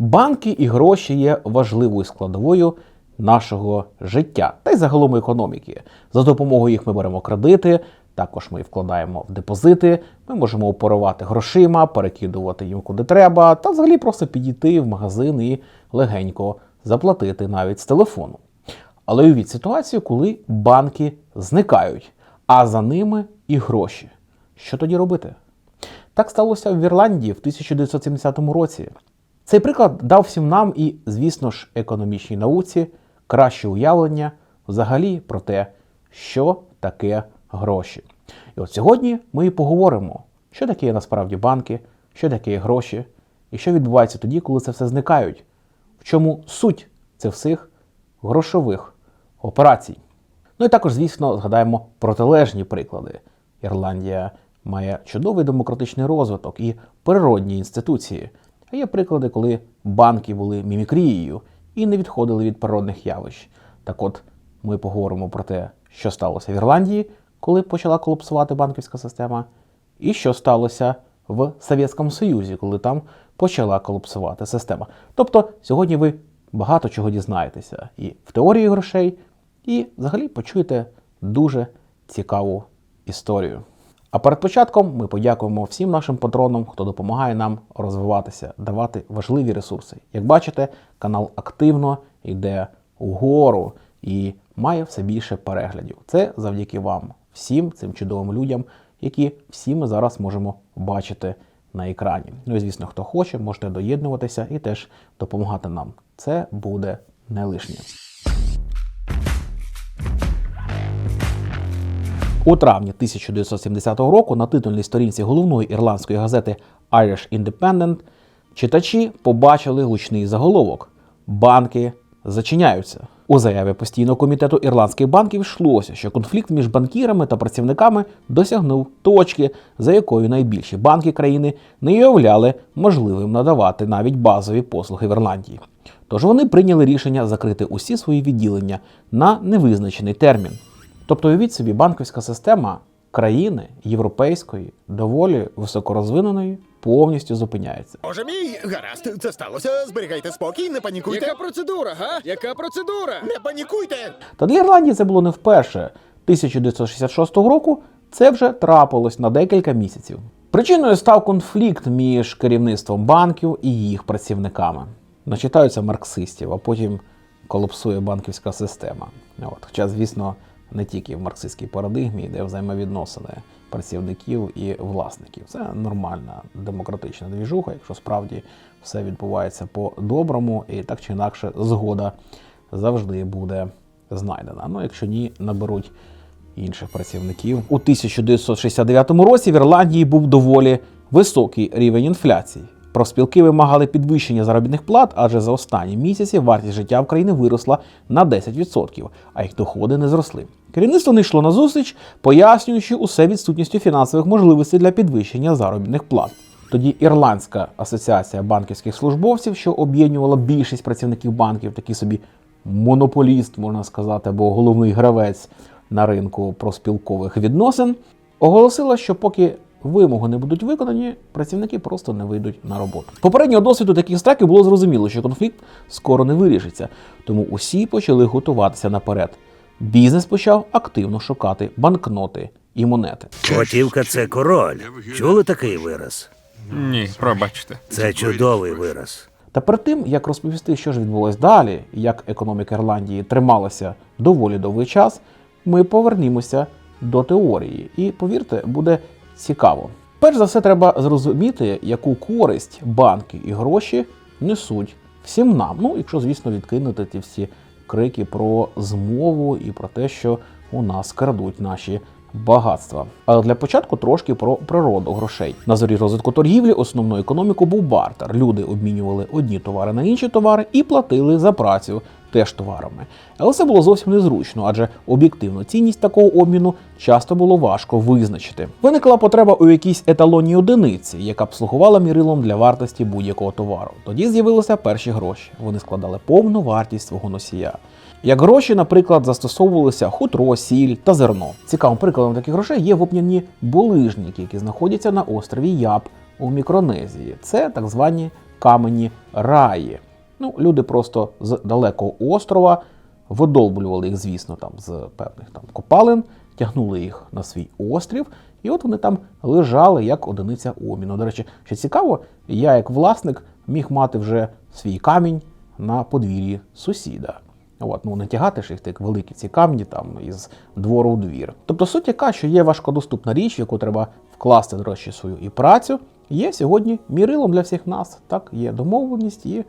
Банки і гроші є важливою складовою нашого життя та й загалом економіки. За допомогою їх ми беремо кредити, також ми вкладаємо в депозити, ми можемо оперувати грошима, перекидувати їм куди треба, та взагалі просто підійти в магазин і легенько заплатити навіть з телефону. Але уявіть ситуацію, коли банки зникають, а за ними і гроші. Що тоді робити? Так сталося в Ірландії в 1970 році. Цей приклад дав всім нам і, звісно ж, економічній науці краще уявлення взагалі про те, що таке гроші. І от сьогодні ми і поговоримо, що таке насправді банки, що таке гроші, і що відбувається тоді, коли це все зникають, в чому суть цих всіх грошових операцій. Ну і також, звісно, згадаємо протилежні приклади. Ірландія має чудовий демократичний розвиток і природні інституції. А є приклади, коли банки були мімікрією і не відходили від природних явищ. Так от, ми поговоримо про те, що сталося в Ірландії, коли почала колапсувати банківська система, і що сталося в Совєтському Союзі, коли там почала колапсувати система. Тобто, сьогодні ви багато чого дізнаєтеся і в теорії грошей, і взагалі почуєте дуже цікаву історію. А перед початком ми подякуємо всім нашим патронам, хто допомагає нам розвиватися, давати важливі ресурси. Як бачите, канал активно йде угору і має все більше переглядів. Це завдяки вам, всім цим чудовим людям, які всі ми зараз можемо бачити на екрані. Ну і звісно, хто хоче, можете доєднуватися і теж допомагати нам. Це буде не лишнє. У травні 1970 року на титульній сторінці головної ірландської газети Irish Independent читачі побачили гучний заголовок: Банки зачиняються. У заяві постійного комітету ірландських банків йшлося, що конфлікт між банкірами та працівниками досягнув точки, за якою найбільші банки країни не уявляли можливим надавати навіть базові послуги в Ірландії. Тож вони прийняли рішення закрити усі свої відділення на невизначений термін. Тобто, уявіть собі, банківська система країни європейської, доволі високорозвиненої, повністю зупиняється. Боже мій, гаразд, це сталося. Зберігайте спокій, не панікуйте. Яка процедура, га? Яка процедура? Не панікуйте! Та для Ірландії це було не вперше. 1966 року це вже трапилось на декілька місяців. Причиною став конфлікт між керівництвом банків і їх працівниками. Начитаються марксистів, а потім колапсує банківська система. От. Хоча, звісно, не тільки в марксистській парадигмі йде взаємовідносини працівників і власників. Це нормальна демократична двіжуха, якщо справді все відбувається по-доброму, і так чи інакше згода завжди буде знайдена. Ну, якщо ні, наберуть інших працівників. У 1969 році в Ірландії був доволі високий рівень інфляції. Профспілки вимагали підвищення заробітних плат, адже за останні місяці вартість життя в країні виросла на 10%, а їх доходи не зросли. Керівництво не йшло на зустріч, пояснюючи усе відсутністю фінансових можливостей для підвищення заробітних плат. Тоді Ірландська асоціація банківських службовців, що об'єднувала більшість працівників банків, такий собі монополіст, можна сказати, або головний гравець на ринку проспілкових відносин, оголосила, що поки вимоги не будуть виконані, працівники просто не вийдуть на роботу. З Попереднього досвіду таких страйків було зрозуміло, що конфлікт скоро не вирішиться, тому усі почали готуватися наперед. Бізнес почав активно шукати банкноти і монети. Готівка це король. Чули такий вираз? Ні, пробачте. Це чудовий вираз. Та перед тим, як розповісти, що ж відбулось далі, як економіка Ірландії трималася доволі довгий час, ми повернімося до теорії. І повірте, буде цікаво. Перш за все, треба зрозуміти, яку користь банки і гроші несуть всім нам. Ну, якщо, звісно, відкинути ті всі крики про змову і про те, що у нас крадуть наші багатства. Але для початку трошки про природу грошей. На зорі розвитку торгівлі основною економікою був бартер. Люди обмінювали одні товари на інші товари і платили за працю теж товарами. Але це було зовсім незручно, адже об'єктивно цінність такого обміну часто було важко визначити. Виникла потреба у якійсь еталонній одиниці, яка б слугувала мірилом для вартості будь-якого товару. Тоді з'явилися перші гроші. Вони складали повну вартість свого носія. Як гроші, наприклад, застосовувалися хутро, сіль та зерно. Цікавим прикладом таких грошей є вопняні булижники, які знаходяться на острові Яб у Мікронезії. Це так звані камені раї. Ну, люди просто з далекого острова видолблювали їх, звісно, там з певних там копалин, тягнули їх на свій острів, і от вони там лежали як одиниця обміну. До речі, що цікаво, я як власник міг мати вже свій камінь на подвір'ї сусіда. От, ну не тягати ж їх так великі ці камні там із двору в двір. Тобто суть яка, що є важкодоступна річ, яку треба вкласти, до речі, свою і працю, є сьогодні мірилом для всіх нас. Так, є домовленість, і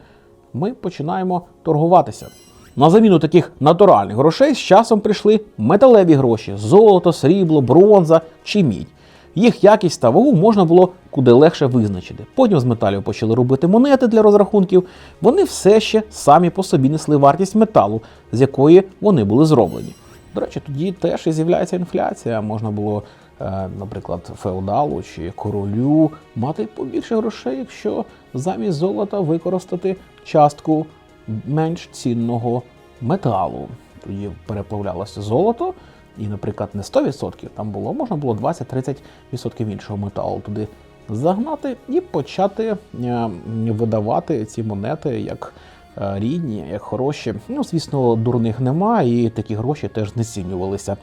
ми починаємо торгуватися. На заміну таких натуральних грошей з часом прийшли металеві гроші: золото, срібло, бронза чи мідь. Їх якість та вагу можна було куди легше визначити. Потім з металів почали робити монети для розрахунків. Вони все ще самі по собі несли вартість металу, з якої вони були зроблені. До речі, тоді теж і з'являється інфляція. Можна було, е, наприклад, феодалу чи королю мати побільше грошей, якщо замість золота використати частку менш цінного металу. Тоді переплавлялося золото, і, наприклад, не 100% там було, можна було 20-30% іншого металу туди загнати і почати е, видавати ці монети як е, рідні, як хороші. Ну, звісно, дурних нема, і такі гроші теж знецінювалися.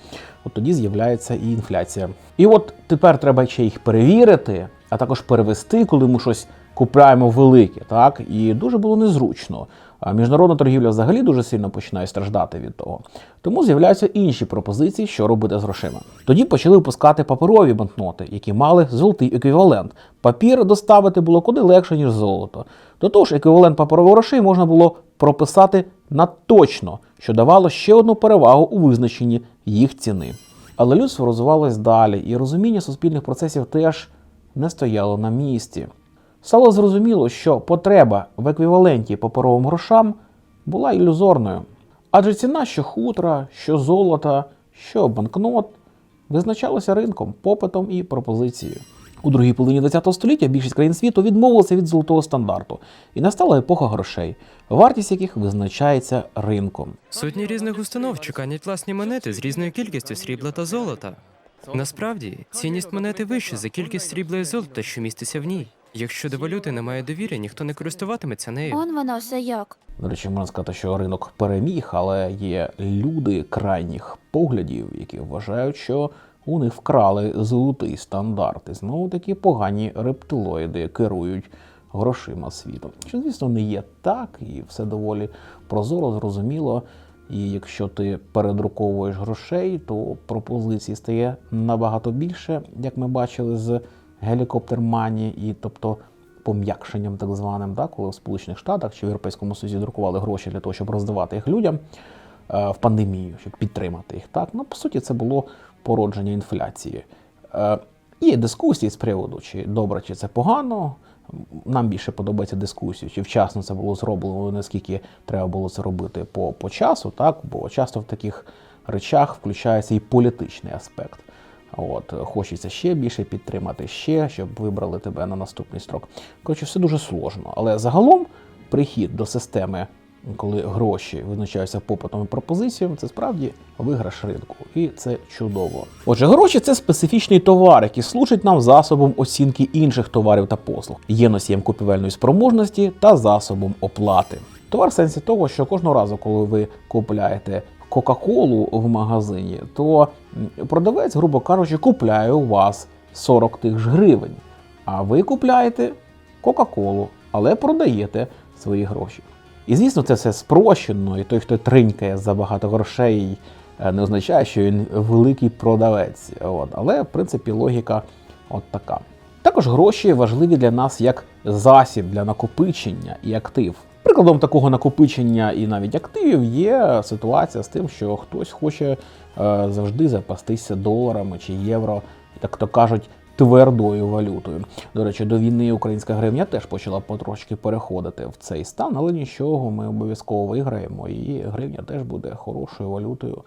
От тоді з'являється і інфляція. І от тепер треба ще їх перевірити, а також перевести, коли ми щось купляємо велике, так і дуже було незручно. А міжнародна торгівля взагалі дуже сильно починає страждати від того. Тому з'являються інші пропозиції, що робити з грошима. Тоді почали випускати паперові банкноти, які мали золотий еквівалент. Папір доставити було куди легше, ніж золото. До того ж, еквівалент паперових грошей можна було прописати надточно, що давало ще одну перевагу у визначенні їх ціни. Але людство розвивалось далі, і розуміння суспільних процесів теж не стояло на місці. Стало зрозуміло, що потреба в еквіваленті паперовим грошам була ілюзорною. Адже ціна що хутра, що золота, що банкнот визначалася ринком, попитом і пропозицією. У другій половині ХХ століття більшість країн світу відмовилися від золотого стандарту, і настала епоха грошей, вартість яких визначається ринком. Сотні різних установ чеканять власні монети з різною кількістю срібла та золота. Насправді, цінність монети вища за кількість срібла і золота, що міститься в ній. Якщо до валюти немає довіри, ніхто не користуватиметься нею. Он воно все як. До речі, можна сказати, що ринок переміг, але є люди крайніх поглядів, які вважають, що у них вкрали золотий стандарт. І знову такі погані рептилоїди керують грошима світу. Що, звісно, не є так, і все доволі прозоро, зрозуміло. І якщо ти передруковуєш грошей, то пропозицій стає набагато більше, як ми бачили з гелікоптер мані, і тобто пом'якшенням так званим, да, коли в Сполучених Штатах чи в Європейському Союзі друкували гроші для того, щоб роздавати їх людям е, в пандемію, щоб підтримати їх. Так, ну по суті, це було породження інфляції. Е, є дискусії з приводу, чи добре, чи це погано. Нам більше подобається дискусія, чи вчасно це було зроблено, наскільки треба було це робити по, по часу, так? бо часто в таких речах включається і політичний аспект. От, хочеться ще більше підтримати, ще, щоб вибрали тебе на наступний строк. Коротше, все дуже сложно. Але загалом прихід до системи, коли гроші визначаються попитом і пропозицією, це справді виграш ринку. І це чудово. Отже, гроші це специфічний товар, який служить нам засобом оцінки інших товарів та послуг, є носієм купівельної спроможності та засобом оплати. Товар в сенсі того, що кожного разу, коли ви купляєте Кока-Колу в магазині, то продавець, грубо кажучи, купляє у вас 40 тих ж гривень. А ви купляєте Кока-Колу, але продаєте свої гроші. І звісно, це все спрощено, і той, хто тринькає за багато грошей, е, не означає, що він великий продавець. От. Але, в принципі, логіка от така. Також гроші важливі для нас як засіб для накопичення і актив. Прикладом такого накопичення і навіть активів є ситуація з тим, що хтось хоче е, завжди запастися доларами чи євро, так то кажуть, твердою валютою. До речі, до війни українська гривня теж почала потрошки переходити в цей стан, але нічого, ми обов'язково виграємо, і гривня теж буде хорошою валютою,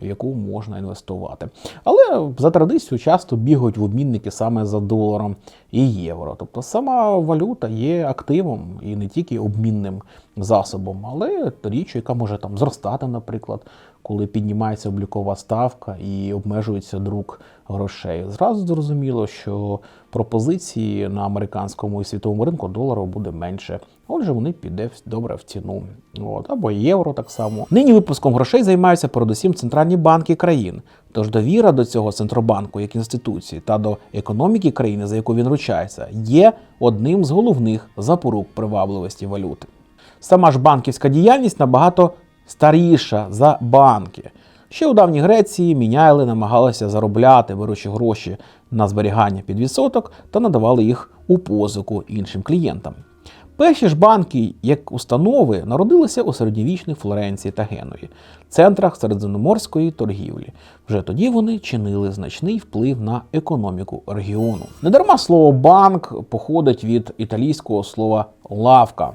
яку можна інвестувати. Але за традицією часто бігають в обмінники саме за доларом і євро. Тобто сама валюта є активом і не тільки обмінним засобом, але річ, яка може там зростати, наприклад, коли піднімається облікова ставка і обмежується друк грошей. Зразу зрозуміло, що пропозиції на американському і світовому ринку долару буде менше. Отже, вони піде добре в ціну. От, або євро так само. Нині випуском грошей займаються передусім центральні банки країн. Тож довіра до цього центробанку як інституції та до економіки країни, за яку він ручається, є одним з головних запорук привабливості валюти. Сама ж банківська діяльність набагато старіша за банки. Ще у давній Греції міняйли намагалися заробляти, беручи гроші на зберігання під відсоток та надавали їх у позику іншим клієнтам. Перші ж банки, як установи, народилися у середньовічній Флоренції та Генуї, центрах середземноморської торгівлі. Вже тоді вони чинили значний вплив на економіку регіону. Недарма слово банк походить від італійського слова лавка.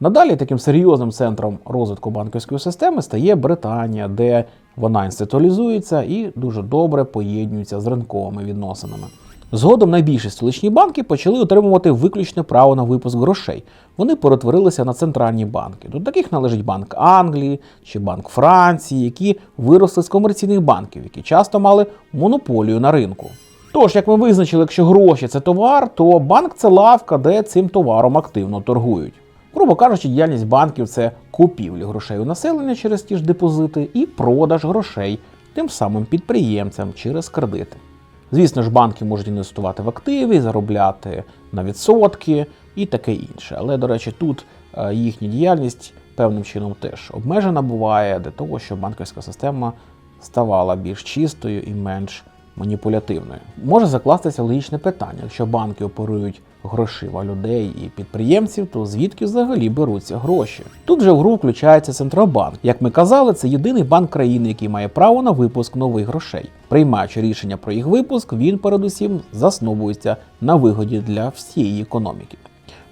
Надалі таким серйозним центром розвитку банківської системи стає Британія, де вона інституалізується і дуже добре поєднується з ринковими відносинами. Згодом найбільші столичні банки почали отримувати виключне право на випуск грошей. Вони перетворилися на центральні банки. До таких належить Банк Англії чи Банк Франції, які виросли з комерційних банків, які часто мали монополію на ринку. Тож, як ми визначили, якщо гроші це товар, то банк це лавка, де цим товаром активно торгують. Грубо кажучи, діяльність банків це купівлі грошей у населення через ті ж депозити і продаж грошей тим самим підприємцям через кредити. Звісно ж, банки можуть інвестувати в активи, заробляти на відсотки і таке інше. Але, до речі, тут е, їхня діяльність певним чином теж обмежена буває для того, щоб банківська система ставала більш чистою і менш маніпулятивною. Може закластися логічне питання: якщо банки оперують грошима людей і підприємців, то звідки взагалі беруться гроші? Тут же в гру включається Центробанк. Як ми казали, це єдиний банк країни, який має право на випуск нових грошей. Приймаючи рішення про їх випуск, він передусім засновується на вигоді для всієї економіки.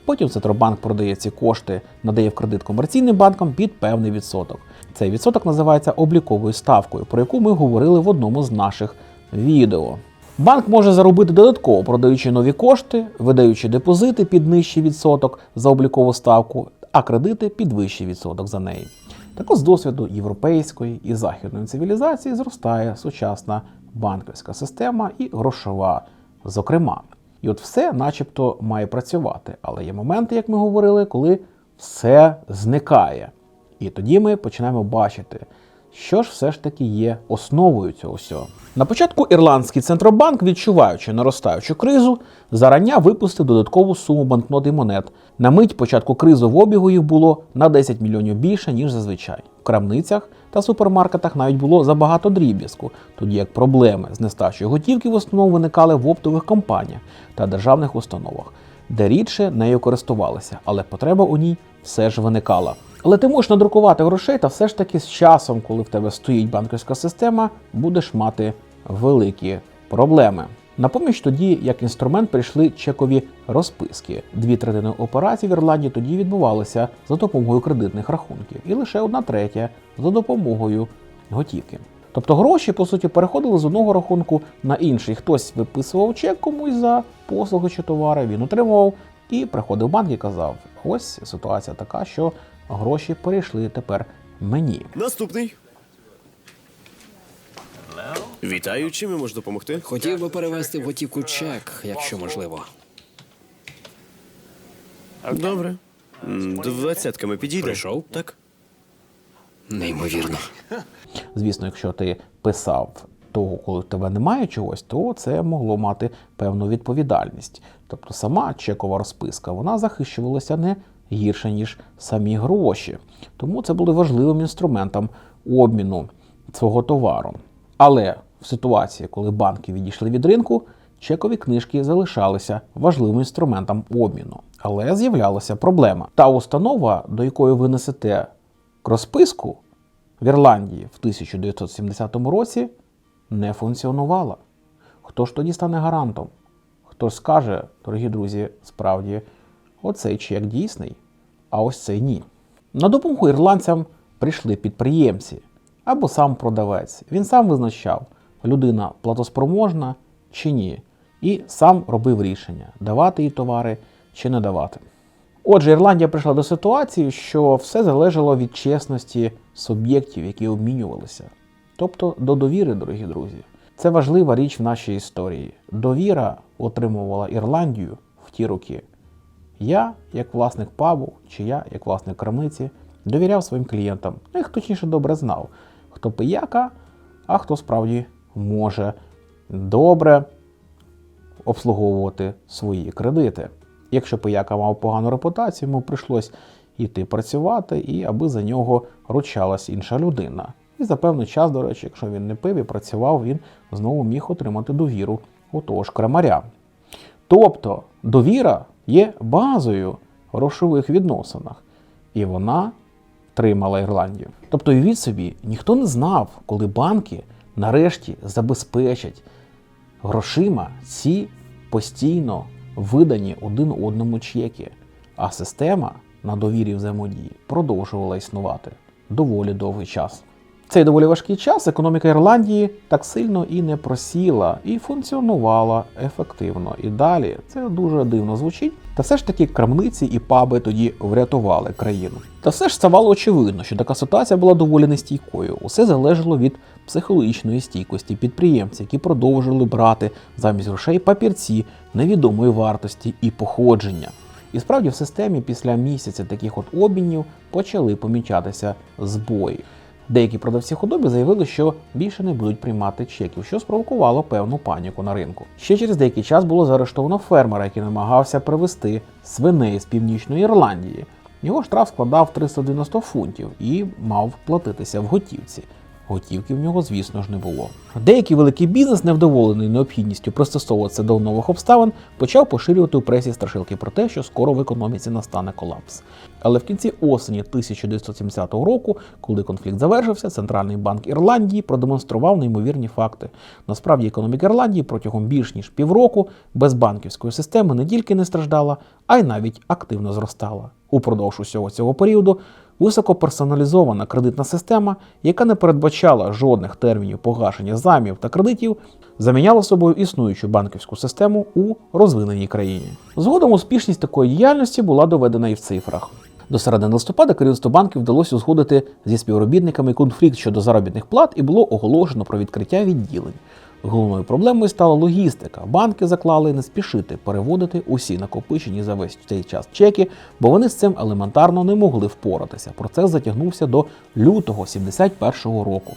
Потім Центробанк продає ці кошти, надає в кредит комерційним банкам під певний відсоток. Цей відсоток називається обліковою ставкою, про яку ми говорили в одному з наших відео. Банк може заробити додатково, продаючи нові кошти, видаючи депозити під нижчий відсоток за облікову ставку, а кредити під вищий відсоток за неї. Також з досвіду європейської і західної цивілізації зростає сучасна банківська система і грошова, зокрема. І от все, начебто, має працювати. Але є моменти, як ми говорили, коли все зникає. І тоді ми починаємо бачити, що ж все ж таки є основою цього всього. На початку ірландський центробанк, відчуваючи наростаючу кризу, зарання випустив додаткову суму банкнот і монет. На мить початку кризи в обігу їх було на 10 мільйонів більше, ніж зазвичай. В крамницях та супермаркетах навіть було забагато дріб'язку, тоді як проблеми з нестачею готівки в основному виникали в оптових компаніях та державних установах, де рідше нею користувалися, але потреба у ній все ж виникала. Але ти можеш надрукувати грошей, та все ж таки з часом, коли в тебе стоїть банківська система, будеш мати великі проблеми. На поміч тоді, як інструмент, прийшли чекові розписки. Дві третини операцій в Ірландії тоді відбувалися за допомогою кредитних рахунків, і лише одна третя за допомогою готівки. Тобто гроші, по суті, переходили з одного рахунку на інший. Хтось виписував чек комусь за послуги чи товари, він отримував і приходив в банк і казав: ось ситуація така, що гроші перейшли тепер мені. Наступний. Вітаю, чим я можу допомогти? Хотів би перевести в готівку чек, якщо можливо. Добре. М, Двадцятками підійде. Прийшов? Так. Неймовірно. Звісно, якщо ти писав того, коли в тебе немає чогось, то це могло мати певну відповідальність. Тобто сама чекова розписка вона захищувалася не гірше, ніж самі гроші. Тому це було важливим інструментом обміну свого товару. Але в ситуації, коли банки відійшли від ринку, чекові книжки залишалися важливим інструментом обміну. Але з'являлася проблема. Та установа, до якої ви несете розписку в Ірландії в 1970 році не функціонувала. Хто ж тоді стане гарантом? Хто ж скаже, дорогі друзі, справді, оцей чек дійсний, а ось цей ні. На допомогу ірландцям прийшли підприємці. або сам продавець. Він сам визначав, людина платоспроможна чи ні, і сам робив рішення, давати їй товари чи не давати. Отже, Ірландія прийшла до ситуації, що все залежало від чесності суб'єктів, які обмінювалися. Тобто до довіри, дорогі друзі. Це важлива річ в нашій історії. Довіра отримувала Ірландію в ті роки. Я, як власник пабу, чи я, як власник крамниці, довіряв своїм клієнтам. Ну, Їх точніше добре знав, хто пияка, а хто справді може добре обслуговувати свої кредити. Якщо пияка мав погану репутацію, йому прийшлось йти працювати, і аби за нього ручалась інша людина. І за певний час, до речі, якщо він не пив і працював, він знову міг отримати довіру у того ж крамаря. Тобто довіра є базою в грошових відносинах, і вона тримала Ірландію. Тобто, уявіть собі, ніхто не знав, коли банки нарешті забезпечать грошима ці постійно видані один одному чеки, а система на довірі взаємодії продовжувала існувати доволі довгий час. Цей доволі важкий час економіка Ірландії так сильно і не просіла, і функціонувала ефективно. І далі це дуже дивно звучить. Та все ж таки крамниці і паби тоді врятували країну. Та все ж ставало очевидно, що така ситуація була доволі нестійкою. Усе залежало від психологічної стійкості підприємців, які продовжували брати замість грошей папірці невідомої вартості і походження. І справді в системі після місяця таких от обмінів почали помічатися збої. Деякі продавці худоби заявили, що більше не будуть приймати чеків, що спровокувало певну паніку на ринку. Ще через деякий час було заарештовано фермера, який намагався привезти свиней з північної Ірландії. Його штраф складав 390 фунтів і мав платитися в готівці. Готівки в нього, звісно ж, не було. Деякий великий бізнес, невдоволений необхідністю пристосовуватися до нових обставин, почав поширювати у пресі страшилки про те, що скоро в економіці настане колапс. Але в кінці осені 1970 року, коли конфлікт завершився, Центральний банк Ірландії продемонстрував неймовірні факти. Насправді, економіка Ірландії протягом більш ніж півроку без банківської системи не тільки не страждала, а й навіть активно зростала. Упродовж усього цього періоду високоперсоналізована кредитна система, яка не передбачала жодних термінів погашення займів та кредитів, заміняла собою існуючу банківську систему у розвиненій країні. Згодом успішність такої діяльності була доведена і в цифрах. До середини листопада керівництву банків вдалося узгодити зі співробітниками конфлікт щодо заробітних плат і було оголошено про відкриття відділень. Головною проблемою стала логістика. Банки заклали не спішити переводити усі накопичені за весь цей час чеки, бо вони з цим елементарно не могли впоратися. Процес затягнувся до лютого 71-го року.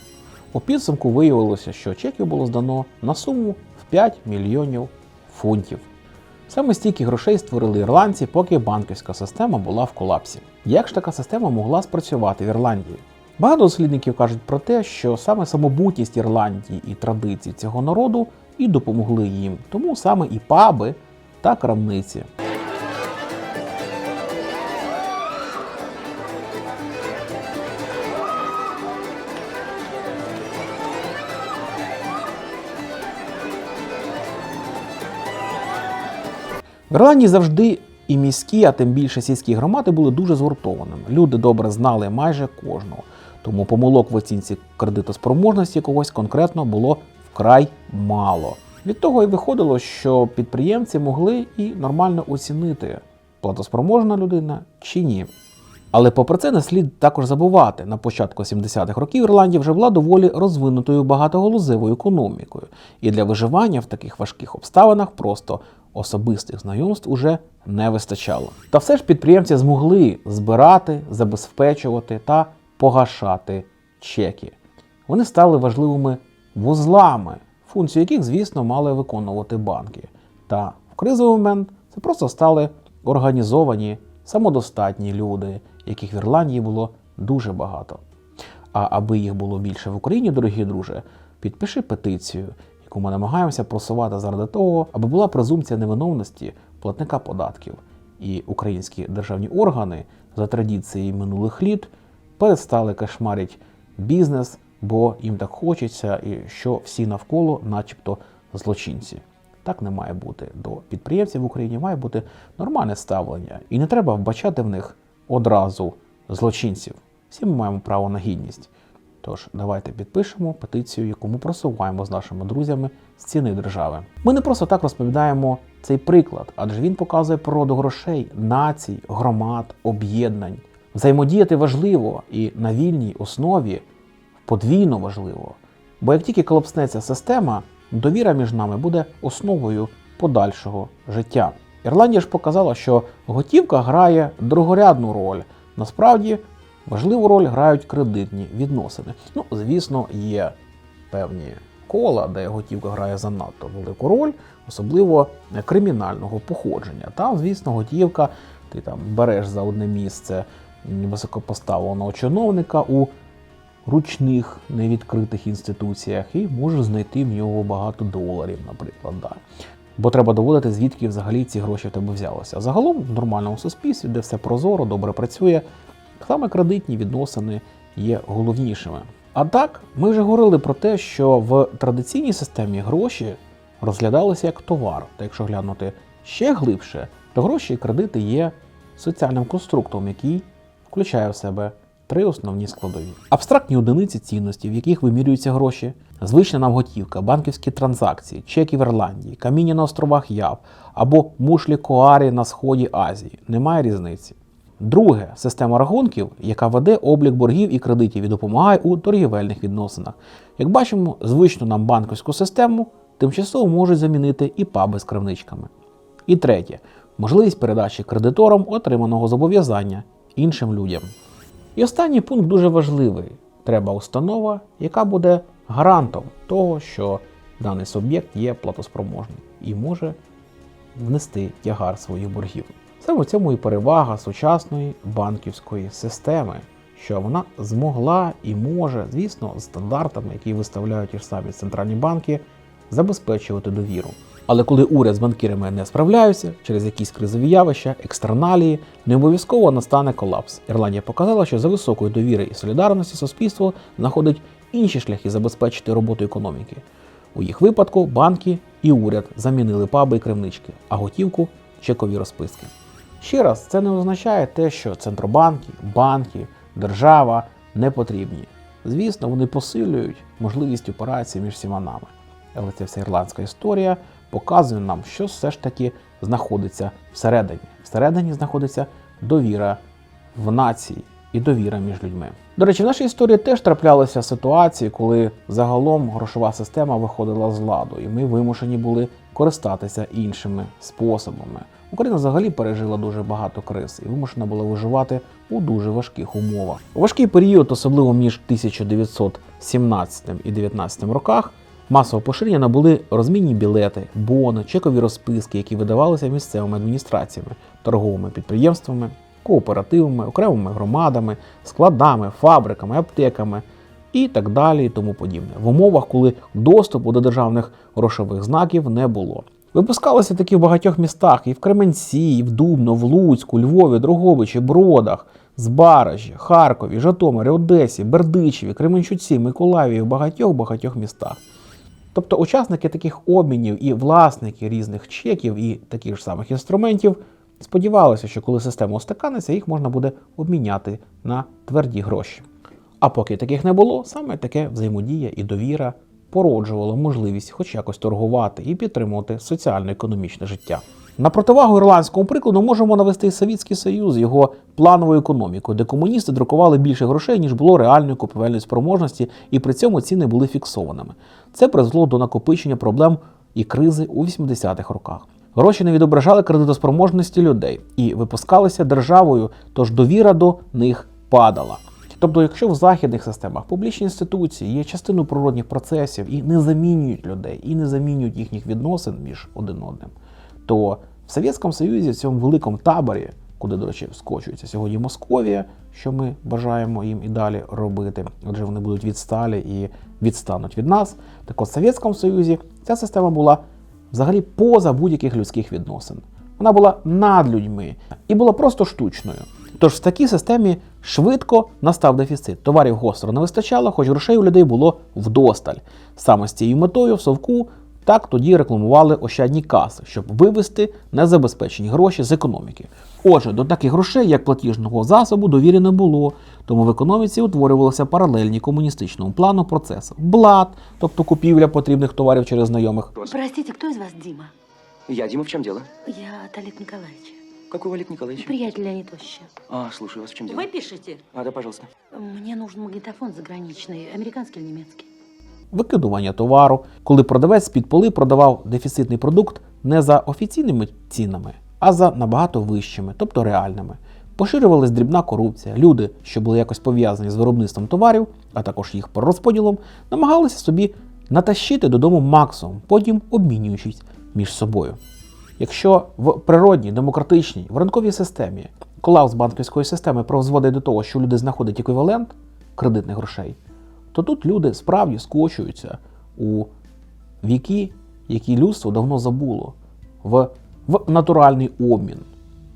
У підсумку виявилося, що чеків було здано на суму в 5 мільйонів фунтів. Саме стільки грошей створили ірландці, поки банківська система була в колапсі. Як ж така система могла спрацювати в Ірландії? Багато дослідників кажуть про те, що саме самобутність Ірландії і традиції цього народу і допомогли їм, тому саме і паби та крамниці. В Ірландії завжди і міські, а тим більше сільські громади були дуже згуртованими. Люди добре знали майже кожного. Тому помилок в оцінці кредитоспроможності когось конкретно було вкрай мало. Від того і виходило, що підприємці могли і нормально оцінити, платоспроможна людина чи ні. Але попри це не слід також забувати, на початку 70-х років Ірландія вже була доволі розвинутою багатоголузевою економікою, і для виживання в таких важких обставинах просто особистих знайомств уже не вистачало. Та все ж підприємці змогли збирати, забезпечувати та погашати чеки. Вони стали важливими вузлами, функцію яких, звісно, мали виконувати банки. Та в кризовий момент це просто стали організовані, самодостатні люди, яких в Ірландії було дуже багато. А аби їх було більше в Україні, дорогі друже, підпиши петицію, яку ми намагаємося просувати заради того, аби була презумпція невиновності платника податків. І українські державні органи за традицією минулих літ перестали кошмарити бізнес, бо їм так хочеться, і що всі навколо, начебто, злочинці. Так не має бути. До підприємців в Україні має бути нормальне ставлення. І не треба вбачати в них одразу злочинців. Всі ми маємо право на гідність. Тож давайте підпишемо петицію, яку ми просуваємо з нашими друзями з ціни держави. Ми не просто так розповідаємо цей приклад, адже він показує природу грошей, націй, громад, об'єднань. Взаємодіяти важливо і на вільній основі подвійно важливо. Бо як тільки колапснеться система, довіра між нами буде основою подальшого життя. Ірландія ж показала, що готівка грає другорядну роль. Насправді важливу роль грають кредитні відносини. Ну, звісно, є певні кола, де готівка грає занадто велику роль, особливо кримінального походження. Там, звісно, готівка, ти там береш за одне місце високопоставленого чиновника у ручних невідкритих інституціях і можеш знайти в нього багато доларів, наприклад. Да. Бо треба доводити, звідки взагалі ці гроші в тебе взялися. Загалом в нормальному суспільстві, де все прозоро, добре працює, саме кредитні відносини є головнішими. А так, ми вже говорили про те, що в традиційній системі гроші розглядалися як товар. Та якщо глянути ще глибше, то гроші і кредити є соціальним конструктом, який включає в себе три основні складові: абстрактні одиниці цінності, в яких вимірюються гроші, звична нам готівка, банківські транзакції, чеки в Ірландії, каміння на островах Яв або мушлі Коарі на сході Азії. Немає різниці. Друге система рахунків, яка веде облік боргів і кредитів і допомагає у торгівельних відносинах. Як бачимо, звичну нам банківську систему тимчасово можуть замінити і паби з крамничками. І третє можливість передачі кредиторам отриманого зобов'язання іншим людям. І останній пункт дуже важливий. Треба установа, яка буде гарантом того, що даний суб'єкт є платоспроможним і може внести тягар своїх боргів. Саме в цьому і перевага сучасної банківської системи, що вона змогла і може, звісно, з стандартами, які виставляють ті ж самі центральні банки, забезпечувати довіру. Але коли уряд з банкірами не справляються через якісь кризові явища, екстраналії, не обов'язково настане колапс. Ірландія показала, що за високої довіри і солідарності суспільство знаходить інші шляхи забезпечити роботу економіки. У їх випадку банки і уряд замінили паби і кривнички, а готівку чекові розписки. Ще раз, це не означає те, що центробанки, банки, держава не потрібні. Звісно, вони посилюють можливість операції між всіма нами. Але ця вся ірландська історія показує нам, що все ж таки знаходиться всередині. Всередині знаходиться довіра в нації і довіра між людьми. До речі, в нашій історії теж траплялися ситуації, коли загалом грошова система виходила з ладу, і ми вимушені були користатися іншими способами. Україна взагалі пережила дуже багато криз і вимушена була виживати у дуже важких умовах. У важкий період, особливо між 1917 і 19 роках, масово поширення набули розмінні білети, бони, чекові розписки, які видавалися місцевими адміністраціями, торговими підприємствами, кооперативами, окремими громадами, складами, фабриками, аптеками і так далі, і тому подібне. В умовах, коли доступу до державних грошових знаків не було. Випускалися такі в багатьох містах і в Кременці, і в Дубно, в Луцьку, Львові, Дрогобичі, Бродах, Збаражі, Харкові, Житомирі, Одесі, Бердичеві, Кременчуці, Миколаєві в багатьох-багатьох містах. Тобто учасники таких обмінів і власники різних чеків і таких ж самих інструментів сподівалися, що коли система устаканиться, їх можна буде обміняти на тверді гроші. А поки таких не було, саме таке взаємодія і довіра породжувало можливість хоч якось торгувати і підтримувати соціально-економічне життя. На противагу ірландському прикладу можемо навести і Совєтський Союз його плановою економікою, де комуністи друкували більше грошей, ніж було реальної купівельної спроможності, і при цьому ціни були фіксованими. Це призвело до накопичення проблем і кризи у 80-х роках. Гроші не відображали кредитоспроможності людей і випускалися державою, тож довіра до них падала. Тобто, якщо в західних системах публічні інституції є частиною природних процесів і не замінюють людей, і не замінюють їхніх відносин між один одним, то в Совєтському Союзі, в цьому великому таборі, куди, до речі, скочується сьогодні Московія, що ми бажаємо їм і далі робити, адже вони будуть відсталі і відстануть від нас. Так от в Совєтському Союзі ця система була взагалі поза будь-яких людських відносин. Вона була над людьми і була просто штучною. Тож в такій системі швидко настав дефіцит. Товарів гостро не вистачало, хоч грошей у людей було вдосталь. Саме з цією метою в совку так тоді рекламували ощадні каси, щоб вивести незабезпечені гроші з економіки. Отже, до таких грошей, як платіжного засобу, довіри не було, тому в економіці утворювалися паралельні комуністичному плану процеси. Блат, тобто купівля потрібних товарів через знайомих, Простите, кто из вас Дима? Я Дима, в чем дело? Я от Николаевича. Какой Олег Николаевич? Приятель Леонид Тоща. А, слушаю вас, в чем дело? Вы пишете? А, да, пожалуйста. Мне нужен магнитофон заграничный, американский или немецкий? Викидування товару, коли продавець з-під поли продавав дефіцитний продукт не за офіційними цінами, а за набагато вищими, тобто реальними. Поширювалась дрібна корупція. Люди, що були якось пов'язані з виробництвом товарів, а також їх перерозподілом, намагалися собі натащити додому максимум, потім обмінюючись між собою. Якщо в природній, демократичній, в ринковій системі колапс банківської системи призводить до того, що люди знаходять еквівалент кредитних грошей, то тут люди справді скочуються у віки, які людство давно забуло, в, в натуральний обмін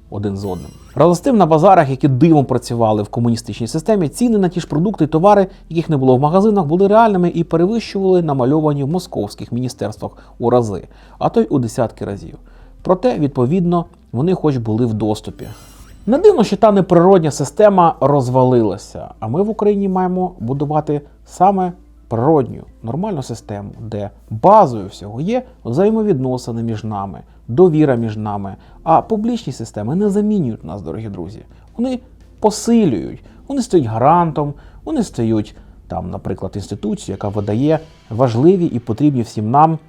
один з одним. Разом з тим на базарах, які дивом працювали в комуністичній системі, ціни на ті ж продукти і товари, яких не було в магазинах, були реальними і перевищували намальовані в московських міністерствах у рази, а то й у десятки разів. Проте, відповідно, вони хоч були в доступі. Не дивно, що та неприродня система розвалилася, а ми в Україні маємо будувати саме природню, нормальну систему, де базою всього є взаємовідносини між нами, довіра між нами. А публічні системи не замінюють нас, дорогі друзі. Вони посилюють, вони стають гарантом, вони стають там, наприклад, інституцією, яка видає важливі і потрібні всім нам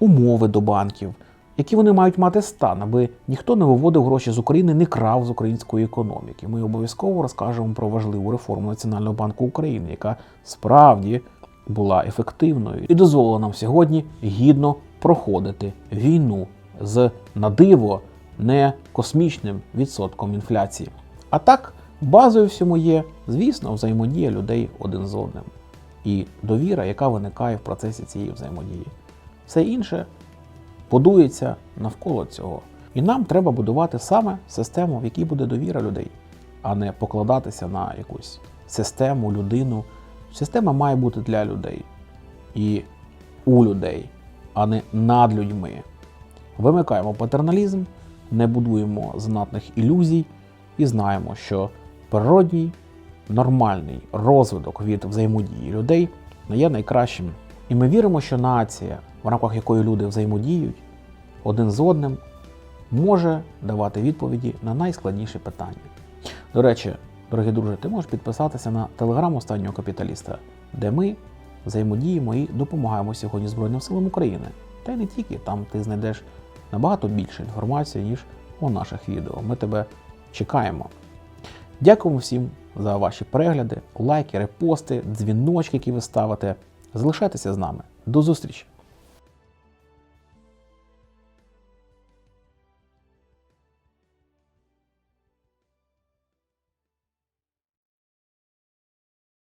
умови до банків, які вони мають мати стан, аби ніхто не виводив гроші з України, не крав з української економіки. Ми обов'язково розкажемо про важливу реформу Національного банку України, яка справді була ефективною і дозволила нам сьогодні гідно проходити війну з на диво не космічним відсотком інфляції. А так, базою всьому є, звісно, взаємодія людей один з одним і довіра, яка виникає в процесі цієї взаємодії. Все інше будується навколо цього. І нам треба будувати саме систему, в якій буде довіра людей, а не покладатися на якусь систему, людину. Система має бути для людей і у людей, а не над людьми. Вимикаємо патерналізм, не будуємо знатних ілюзій і знаємо, що природній, нормальний розвиток від взаємодії людей не є найкращим. І ми віримо, що нація, в рамках якої люди взаємодіють один з одним, може давати відповіді на найскладніші питання. До речі, дорогі друзі, ти можеш підписатися на телеграм останнього капіталіста, де ми взаємодіємо і допомагаємо сьогодні Збройним силам України. Та й не тільки там ти знайдеш набагато більше інформації, ніж у наших відео. Ми тебе чекаємо. Дякуємо всім за ваші перегляди, лайки, репости, дзвіночки, які ви ставите. Залишайтеся з нами. До зустрічі!